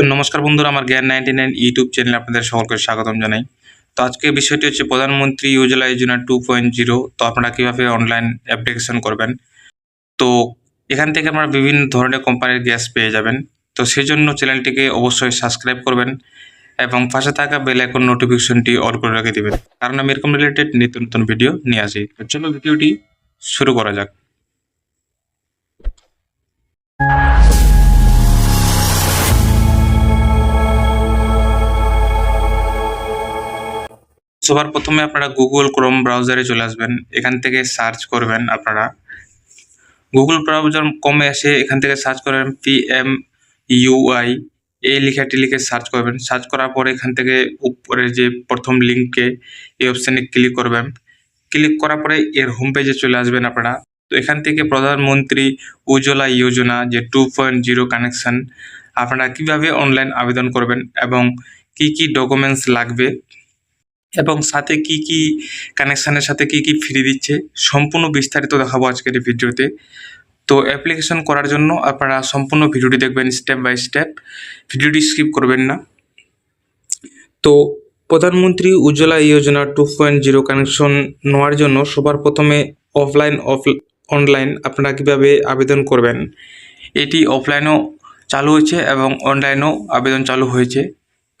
তো নমস্কার বন্ধুরা, আমার জ্ঞান নাইনটি নাইন ইউটিউব চ্যানেলে আপনাদের সকলকে স্বাগতম জানাই। তো আজকে বিষয়টি হচ্ছে প্রধানমন্ত্রী Ujjwala Yojana two point zero. তো আপনারা কীভাবে অনলাইন অ্যাপ্লিকেশন করবেন? তো এখান থেকে আপনারা বিভিন্ন ধরনের কোম্পানির গ্যাস পেয়ে যাবেন। তো সেই জন্য চ্যানেলটিকে অবশ্যই সাবস্ক্রাইব করবেন এবং পাশে থাকা বেল আইকন নোটিফিকেশনটি অল করে রেখে দেবেন। কারণ আমি এরকম রিলেটেড নিত্য নতুন ভিডিও নিয়ে আসি। চলো ভিডিওটি শুরু করা যাক। সবার প্রথমে আপনারা গুগল ক্রোম ব্রাউজারে চলে আসবেন। এখান থেকে সার্চ করবেন আপনারা। গুগল ব্রাউজার কমে এসে এখান থেকে সার্চ করবেন পি এম ইউআই এই লেখাটি লিখে সার্চ করবেন। সার্চ করার পরে এখান থেকে উপরে যে প্রথম লিঙ্কে এই অপশানে ক্লিক করবেন। ক্লিক করার পরে এর হোম পেজে চলে আসবেন আপনারা। তো এখান থেকে প্রধানমন্ত্রী উজ্জ্বলা যোজনা যে টু পয়েন্ট জিরো কানেকশন আপনারা কীভাবে অনলাইন আবেদন করবেন এবং কি কি ডকুমেন্টস লাগবে এবং সাথে কি কি কানেকশানের সাথে কি কি ফ্রি দিচ্ছে, সম্পূর্ণ বিস্তারিত দেখাবো আজকের এই ভিডিওতে। তো অ্যাপ্লিকেশন করার জন্য আপনারা সম্পূর্ণ ভিডিওটি দেখবেন স্টেপ বাই স্টেপ ভিডিওটি স্কিপ করবেন না। তো প্রধানমন্ত্রী Ujjwala Yojana two point zero connection নেওয়ার জন্য সবার প্রথমে অফলাইন অফ অনলাইন আপনারা কীভাবে আবেদন করবেন? এটি অফলাইনও চালু হয়েছে এবং অনলাইনও আবেদন চালু হয়েছে।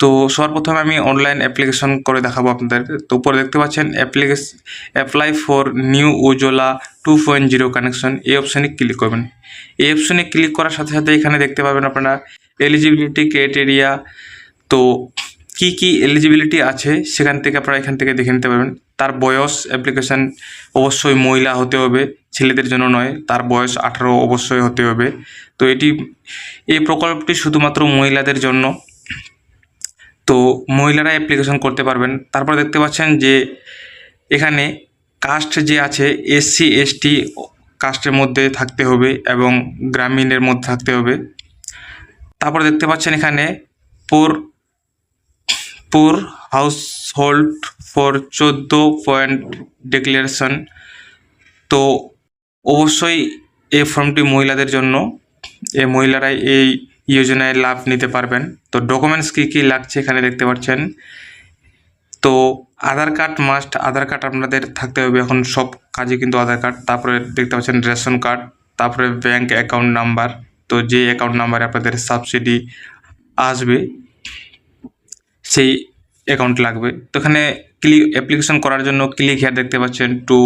তো সবার প্রথমে আমি অনলাইন অ্যাপ্লিকেশন করে দেখাবো আপনাদের তো উপরে দেখতে পাচ্ছেন application apply for new Ujjwala two point zero connection এই অপশানে ক্লিক করবেন। এই অপশানে ক্লিক করার সাথে সাথে এখানে দেখতে পাবেন আপনারা এলিজিবিলিটি ক্রাইটেরিয়া তো কি কি এলিজিবিলিটি আছে সেখান থেকে আপনারা এখান থেকে দেখে নিতে পারবেন। তার বয়স অ্যাপ্লিকেশান অবশ্যই মহিলা হতে হবে, ছেলেদের জন্য নয়, তার বয়স আঠারো অবশ্যই হতে হবে। তো এটি, এই প্রকল্পটি শুধুমাত্র মহিলাদের জন্য তো মহিলারা অ্যাপ্লিকেশন করতে পারবেন। তারপর দেখতে পাচ্ছেন যে এখানে কাস্ট যে আছে এসসি এসটি কাস্টের মধ্যে থাকতে হবে এবং গ্রামীণের মধ্যে থাকতে হবে। তারপর দেখতে পাচ্ছেন এখানে poor poor household for চোদ্দ পয়েন্ট ডিক্লারেশন তো অবশ্যই এই ফর্মটি মহিলাদের জন্য। এই মহিলারাই এই যোজনায় লাভ নিতে পারবেন। তো ডকুমেন্টস কী কী লাগছে এখানে দেখতে পাচ্ছেন। তো Aadhaar card must Aadhaar card আপনাদের থাকতে হবে। এখন সব কাজে কিন্তু আধার কার্ড, তারপরে দেখতে পাচ্ছেন রেশন কার্ড, তারপরে ব্যাংক অ্যাকাউন্ট নাম্বার তো যে অ্যাকাউন্ট নাম্বারে আপনাদের সাবসিডি আসবে, সেই অ্যাকাউন্ট লাগবে। তো এখানে ক্লিক অ্যাপ্লিকেশন করার জন্য ক্লিক হেয়ার দেখতে পাচ্ছেন to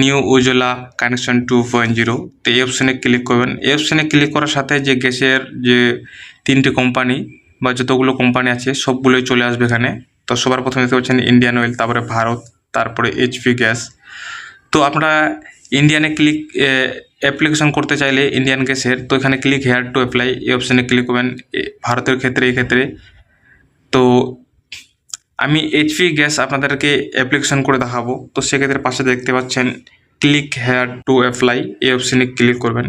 new Ujjwala connection two point zero তো এই অপশানে ক্লিক করবেন। এই অপশানে ক্লিক করার সাথে যে গ্যাসের যে তিনটে কোম্পানি বা যতগুলো কোম্পানি আছে, সবগুলোই চলে আসবে এখানে। তো সবার প্রথমে দেখতে পাচ্ছেন ইন্ডিয়ান অয়েল তারপরে ভারত, তারপরে এইচপি গ্যাস তো আপনারা ইন্ডিয়ানে ক্লিক অ্যাপ্লিকেশন করতে চাইলে ইন্ডিয়ান গ্যাসের তো এখানে ক্লিক হেয়ার টু অ্যাপ্লাই এই অপশানে ক্লিক করবেন। ভারতের ক্ষেত্রে, এই ক্ষেত্রে। তো আমি এইচপি গ্যাস আপনাদেরকে অ্যাপ্লিকেশন করে দেখাবো। তো সেক্ষেত্রে পাশে দেখতে পাচ্ছেন ক্লিক হেয়ার টু অ্যাপ্লাই এই অপশানে ক্লিক করবেন।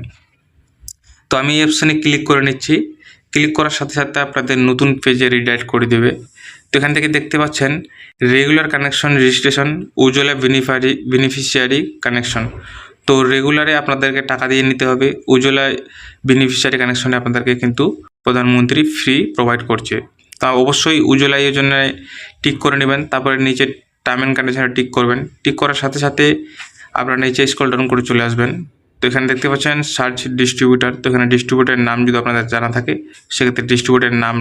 তো আমি এই অপশানে ক্লিক করে নিচ্ছি। ক্লিক করার সাথে সাথে আপনাদের নতুন পেজে রিডাইরেক্ট করে দেবে। তো এখান থেকে দেখতে পাচ্ছেন regular connection registration Ujjwala beneficiary beneficiary connection তো রেগুলারে আপনাদেরকে টাকা দিয়ে নিতে হবে। উজ্জ্বলা বেনিফিশিয়ারি কানেকশনে আপনাদেরকে কিন্তু প্রধানমন্ত্রী ফ্রি প্রোভাইড করছে। তা অবশ্যই উজ্জ্বলা যোজনায় টিক করে নেবেন, তারপরে নিচে টার্ম অ্যান্ড কন্ডিশনে টিক করবেন। টিক করার সাথে সাথে আপনারা নিচে স্ক্রল ডাউন করে চলে আসবেন। তো এখানে দেখতে পাচ্ছেন সার্চ ডিস্ট্রিবিউটার তো এখানে ডিস্ট্রিবিউটারের নাম যদি আপনাদের জানা থাকে, সেক্ষেত্রে ডিস্ট্রিবিউটারের নাম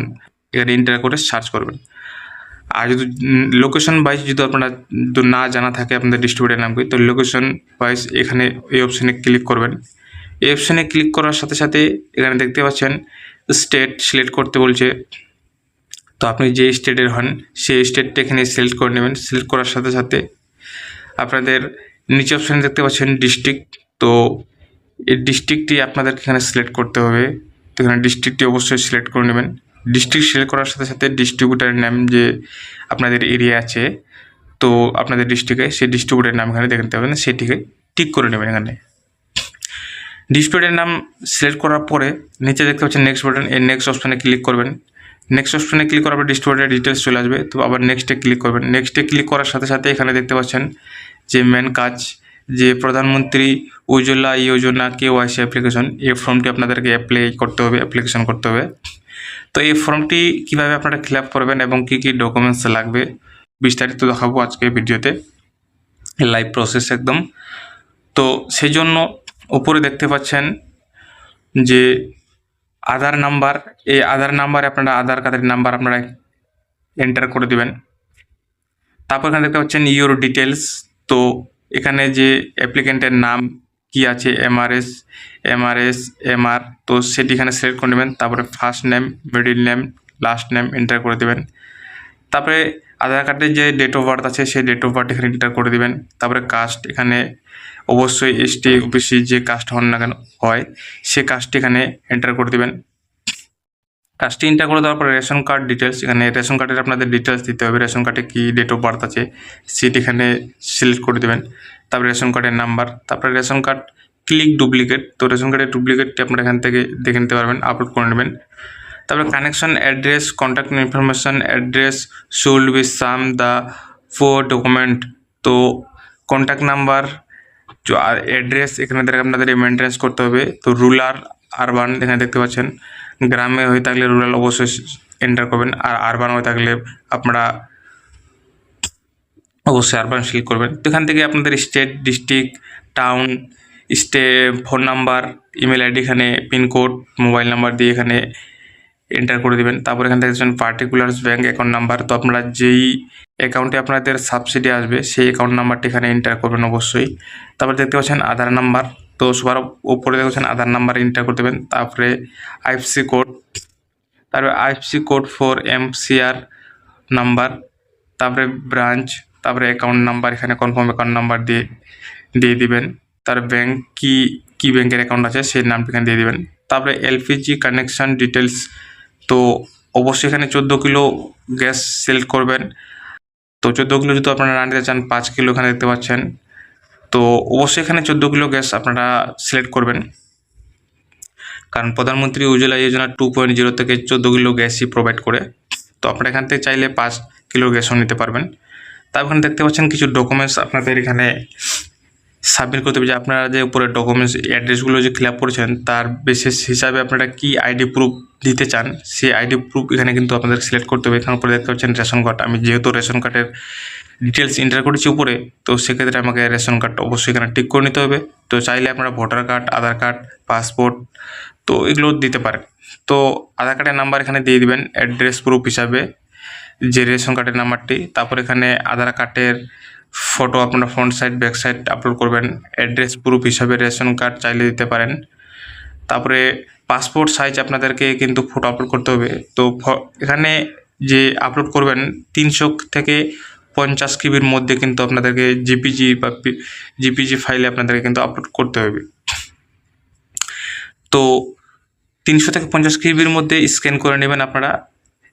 এখানে এন্টার করে সার্চ করবেন। আর যদি লোকেশন ওয়াইজ যদি আপনারা না জানা থাকে আপনাদের ডিস্ট্রিবিউটার নামকে তো লোকেশন ওয়াইজ এখানে এই অপশানে ক্লিক করবেন। এই অপশানে ক্লিক করার সাথে সাথে এখানে দেখতে পাচ্ছেন স্টেট সিলেক্ট করতে বলছে। তো আপনি যে স্টেটের হন, সেই স্টেটটা এখানে সিলেক্ট করে নেবেন। সিলেক্ট করার সাথে সাথে আপনাদের নিচে অপশানে দেখতে পাচ্ছেন ডিস্ট্রিক্ট। তো এই ডিস্ট্রিক্টটি আপনাদেরকে এখানে সিলেক্ট করতে হবে। তো এখানে ডিস্ট্রিক্টটি অবশ্যই সিলেক্ট করে নেবেন। ডিস্ট্রিক্ট সিলেক্ট করার সাথে সাথে ডিস্ট্রিবিউটারের নাম যে আপনাদের এরিয়া আছে, তো আপনাদের ডিস্ট্রিক্টে সেই ডিস্ট্রিবিউটারের নাম এখানে দেখতে পাবেন। সেটিকে টিক করে নেবেন এখানে। ডিস্ট্রিবিউটারের নাম সিলেক্ট করার পরে নিচে দেখতে পাচ্ছেন নেক্সট বাটন এই নেক্সট অপশানে ক্লিক করবেন। নেক্সট অপশানে ক্লিক করার পর ডিস্ট্রিবিউটারের ডিটেলস চলে আসবে। তো আবার নেক্সটে ক্লিক করবেন। নেক্সটে ক্লিক করার সাথে সাথে এখানে দেখতে পাচ্ছেন যে মেন কাজ, যে প্রধানমন্ত্রী Ujjwala Yojana KYC application এই ফর্মটি আপনাদেরকে অ্যাপ্লাই করতে হবে অ্যাপ্লিকেশন করতে হবে। তো এই ফর্মটি কীভাবে আপনারা ফিল করবেন এবং কি কি ডকুমেন্টস লাগবে, বিস্তারিত দেখাবো আজকে ভিডিওতে। লাইভ প্রসেস একদম। তো সেই জন্য উপরে দেখতে পাচ্ছেন যে আধার নাম্বার, এই আধার নাম্বারে আপনারা আধার কার্ডের নাম্বার আপনারা এন্টার করে দিবেন। তারপর এখানে দেখতে পাচ্ছেন ইউর ডিটেলস তো এখানে যে অ্যাপ্লিকেন্টের নাম কি আছে এমআরএস এমআরএস এমআর তো সেটি এখানে সিলেক্ট করে নেবেন। তারপরে first name middle name last name enter করে দেবেন। তারপরে আধার কার্ডের যে ডেট অফ বার্থ আছে, সেই ডেট অফ বার্থ এখানে এন্টার করে দিবেন। তারপরে কাস্ট এখানে অবশ্যই এসটি ওবিসি যে কাস্ট হন না কেন, হয়, সে কাস্টটি এখানে এন্টার করে দিবেন। কাজটি এন্টার করে দেওয়ার পরে রেশন কার্ড ডিটেলস এখানে রেশন কার্ডের আপনাদের ডিটেলস দিতে হবে রেশন কার্ডে কি ডেট অফ বার্থ আছে সেটি এখানে সিলেক্ট করে দেবেন। তারপরে রেশন কার্ডের নাম্বার তারপরে রেশন কার্ড ক্লিক ডুপ্লিকেট তো রেশন কার্ডের ডুপ্লিকেটটি আপনারা এখান থেকে দেখে নিতে পারবেন আপলোড করে নেবেন। তারপরে connection address contact information address should be same the four document তো কন্ট্যাক্ট নাম্বার অ্যাড্রেস এখানে দেখে আপনাদের মেনটেন্স করতে হবে। তো রুরাল আরবান এখানে দেখতে পাচ্ছেন। গ্রামে হয়ে থাকলে রুরাল অবশ্যই এন্টার করবেন। আর আরবান হয়ে থাকলে আপনারা অবশ্যই আরবান সিলেক্ট করবেন। তো এখান থেকে আপনাদের state district town stay phone number email ID এখানে পিনকোড মোবাইল নাম্বার দিয়ে এখানে এন্টার করে দিবেন। তারপর এখান থেকে দেখছেন পার্টিকুলার্স ব্যাঙ্ক অ্যাকাউন্ট নাম্বার তো আপনারা যেই অ্যাকাউন্টে আপনাদের সাবসিডি আসবে, সেই অ্যাকাউন্ট নাম্বারটি এখানে এন্টার করবেন অবশ্যই। তারপর দেখতে পাচ্ছেন আধার নাম্বার তো সবার উপরে দেখছেন আধার নাম্বার এন্টার করে দেবেন। তারপরে আইএফসি কোড তারপরে IFC code for MCR number তারপরে ব্রাঞ্চ তারপরে অ্যাকাউন্ট নাম্বার এখানে কনফার্ম অ্যাকাউন্ট নাম্বার দিয়ে দিয়ে দিবেন। তার ব্যাংক কি কি ব্যাংকের অ্যাকাউন্ট আছে, সেই নামটি এখানে দিয়ে দিবেন। তারপরে এলপিজি কানেকশন ডিটেলস তো অবশ্যই এখানে চোদ্দ কিলো গ্যাস সিলেক্ট করবেন। তো চোদ্দ কিলো যদি আপনারা রান্নাতে চান, পাঁচ কিলো এখানে দেখতে পাচ্ছেন। তো অবশ্যই এখানে চোদ্দ কিলো গ্যাস আপনারা সিলেক্ট করবেন। কারণ প্রধানমন্ত্রী Ujjwala Yojana two point zero থেকে চোদ্দ কিলো গ্যাসই প্রোভাইড করে। তো আপনারা এখান থেকে চাইলে পাঁচ কিলো গ্যাসও নিতে পারবেন। তারপর দেখতে পাচ্ছেন কিছু ডকুমেন্টস আপনাদের এখানে সাবমিট করতে হবে যে আপনারা যে উপরে ডকুমেন্টস অ্যাড্রেসগুলো যে ফিল আপ করেছেন, তার বেসিস হিসাবে আপনারা কি আইডি প্রুফ দিতে চান? সেই আইডি প্রুফ এখানে কিন্তু আপনাদের সিলেক্ট করতে হবে। এখানে উপরে দেখতে পাচ্ছেন রেশন কার্ড আমি যেহেতু রেশন কার্ডের ডিটেলস এন্টার করেছি উপরে, তো সেক্ষেত্রে আমাকে রেশন কার্ড অবশ্যই এখানে টিক করে নিতে হবে। তো চাইলে আপনারা voter card Aadhaar card passport তো এগুলো দিতে পারেন। তো আধার কার্ডের নাম্বার এখানে দিয়ে দিবেন অ্যাড্রেস প্রুফ হিসাবে। যে রেশন কার্ডের নাম্বারটি, তারপর এখানে আধার কার্ডের ফটো আপনারা front side back side upload করবেন অ্যাড্রেস প্রুফ হিসাবে রেশন কার্ড চাইলে দিতে পারেন। তারপরে পাসপোর্ট সাইজ আপনাদেরকে কিন্তু ফটো আপলোড করতে হবে। তো এখানে যে আপলোড করবেন, তিনশো থেকে পঞ্চাশ কিবির মধ্যে কিন্তু আপনাদেরকে জিপিজি বা জিপিজি ফাইলে আপনাদেরকে কিন্তু আপলোড করতে হবে। তো তিনশো থেকে পঞ্চাশ কিবির মধ্যে স্ক্যান করে নেবেন আপনারা।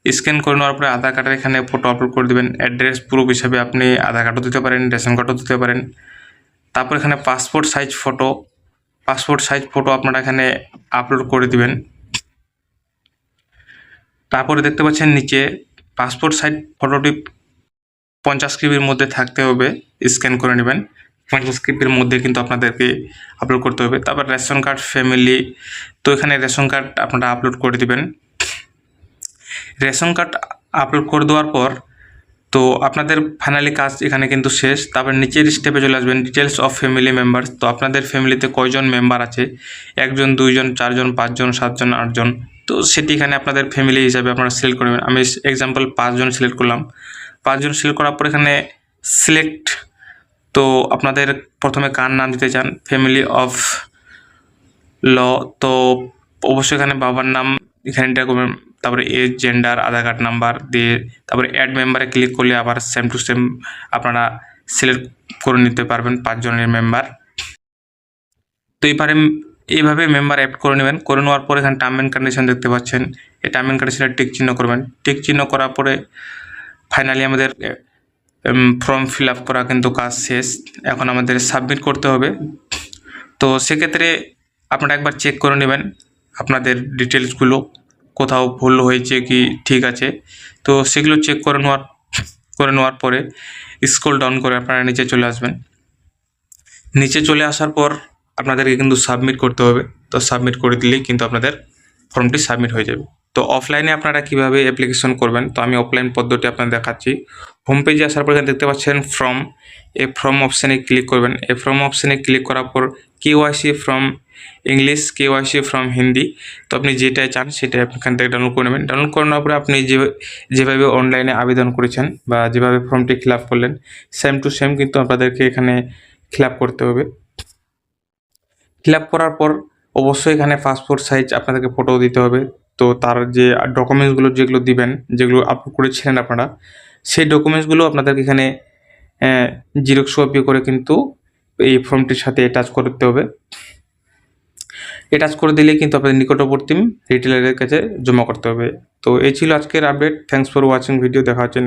স্ক্যান করে নেওয়ার পরে আধার কার্ডের এখানে ফটো আপলোড করে দেবেন অ্যাড্রেস প্রুফ হিসাবে আপনি আধার কার্ডও দিতে পারেন, রেশন কার্ডও দিতে পারেন। তারপর এখানে passport size photo passport size photo আপনারা এখানে আপলোড করে দিবেন। তারপরে দেখতে পাচ্ছেন নিচে পাসপোর্ট সাইজ ফটোটি পঞ্চাশ কিবির মধ্যে থাকতে হবে স্ক্যান করে নেবেন। পঞ্চাশ কিবির মধ্যে কিন্তু আপনাদেরকে আপলোড করতে হবে। তারপর রেশন কার্ড ফ্যামিলি তো এখানে রেশন কার্ড আপনারা আপলোড করে দিবেন। রেশন কার্ড আপলোড করে দেওয়ার পর, তো আপনাদের ফাইনালি কাজ এখানে কিন্তু শেষ। তারপর নিচের স্টেপে চলে আসবেন ডিটেলস অফ ফ্যামিলি মেম্বার্স তো আপনাদের ফ্যামিলিতে কয়জন মেম্বার আছে? একজন, দুইজন, চারজন, পাঁচজন, সাতজন, আটজন। তো সেটি এখানে আপনাদের ফ্যামিলি হিসাবে আপনারা সিলেক্ট করবেন। আমি এক্সাম্পল পাঁচজন সিলেক্ট করলাম। পাঁচজন সিলেক্ট করার পর এখানে সিলেক্ট তো আপনাদের প্রথমে কার নাম দিতে চান? ফ্যামিলি অফ ল তো অবশ্যই এখানে বাবার নাম এখানে এন্টার করবেন। তারপরে age gender Aadhaar card number দিয়ে তারপরে অ্যাড মেম্বারে ক্লিক করলে আবার সেম টু সেম আপনারা সিলেক্ট করে নিতে পারবেন পাঁচজনের মেম্বার তো এইবারে এইভাবে মেম্বার অ্যাড করে নেবেন। করে নেওয়ার পর এখানে টার্ম অ্যান্ড কন্ডিশন দেখতে পাচ্ছেন। এই টার্ম অ্যান্ড কন্ডিশনে টিক চিহ্ন করবেন। টিক চিহ্ন করার পরে ফাইনালি আমাদের ফর্ম ফিল আপ করা কিন্তু কাজ শেষ। এখন আমাদের সাবমিট করতে হবে। তো সেক্ষেত্রে আপনারা একবার চেক করে নেবেন। আপনাদের ডিটেলসগুলো কোথাও ভুল হয়েছে কি ঠিক আছে, তো সেগুলো চেক করে নেওয়ার করে নেওয়ার পরে স্ক্রল ডাউন করে আপনারা নিচে চলে আসবেন। নিচে চলে আসার পর আপনাদেরকে কিন্তু সাবমিট করতে হবে, তো সাবমিট করে দিলেই কিন্তু আপনাদের ফর্মটি সাবমিট হয়ে যাবে। তো অফলাইনে আপনারা কীভাবে অ্যাপ্লিকেশন করবেন, তো আমি অফলাইন পদ্ধতি আপনাদের দেখাচ্ছি। হোম পেজে আসার পর এখানে দেখতে পাচ্ছেন ফর্ম এ ফর্ম অপশানে ক্লিক করবেন। এ ফর্ম অপশানে ক্লিক করার পর KYC from English KYC from Hindi তো আপনি যেটাই চান আপনি এখান থেকে ডাউনলোড করে নেবেন। ডাউনলোড করে নেওয়ার পরে আপনি যে যেভাবে অনলাইনে আবেদন করেছেন বা যেভাবে ফর্মটি ফিল করলেন সেম টু সেম কিন্তু আপনাদেরকে এখানে ফিল করতে হবে। ফিল করার পর অবশ্যই এখানে পাসপোর্ট সাইজ আপনাদেরকে ফটো দিতে হবে। তো তার যে ডকুমেন্টসগুলো যেগুলো দিবেন, যেগুলো আপলোড করেছিলেন আপনারা, সেই ডকুমেন্টসগুলো আপনাদেরকে এখানে জিরক্স কপি করে কিন্তু এই ফর্মটির সাথে অ্যাটাচ করতে হবে। অ্যাটাচ করে দিলে কিন্তু আপনাদের নিকটবর্তী রিটেলারের কাছে জমা করতে হবে। তো এই ছিল আজকের update thanks for watching video দেখা হচ্ছে